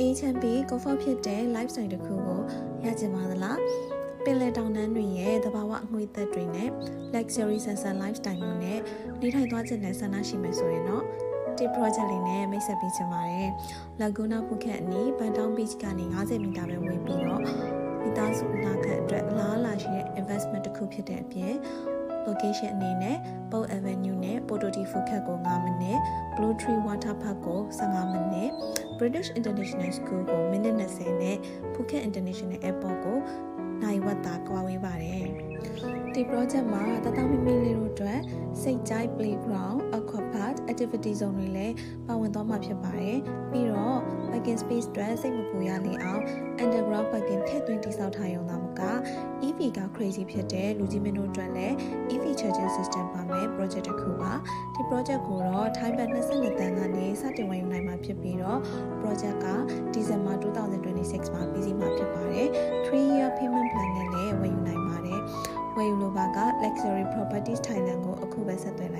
H&B comfort ဖြစ်တဲ့ lifestyle တစ်ခုကိုရကြပါသလားပင်လယ်တောင်တန်းတွေရဲ့သဘာဝအငွေသက်တွေနဲ့ luxury sunset lifestyle မျိုးနဲ့နေထိုင်သွားခြင်းနဲ့ဆန္ဒရှိမယ်ဆိုရင်တော့ဒီ project လေးနဲ့မိတ်ဆက်ပေးချင်ပါတယ်။ Laguna Phuket အနီး Bantown Beach ကနေ90မီတာပဲဝင်ပြီးတော့မိသားစုအနာဂတ်အတွက်အလားအလာရှိတဲ့ investment တစ်ခုဖြစ်တဲ့အပြင် location အနေနဲ့ Bow Avenue နဲ့ Pototi Phuket ကို9မိနစ် Blue Tree Water Park ကို15မိနစ် British International School ကိုမိနစ်20နဲ့ Phuket International Airport ကိုနိုင်ဝတ်တာကွာဝေးပါတယ်ဒီ project မှာတတမီမီလေးတို့အတွက်စိတ်ကြိုက် playground aquapark activity zone တွေလည်းပါဝင်သွားမှာဖြစ်ပါတယ်ပြီးတော့ parking space အတွက်စိတ်မပူရလေအောင် ရုံသာမက EV က crazy ဖြစ်တဲ့လူကြီးမင်းတို့အတွက်လည်း EV charging system ပါမယ် project တစ်ခုပါဒီ project ကိုတော့ time band 22တန်းကနေစတင်ဝင်ယူနိုင်မှာဖြစ်ပြီးတော့ project က December 2026မှာပြီးစီးမှာဖြစ်ပါတယ်3 year payment plan နဲ့လည်းဝယ်ယူနိုင်ပါတယ်ဝယ်ယူလိုပါက luxury properties Thailand ကိုအခုပဲဆက်သွယ်လိုက်ပါ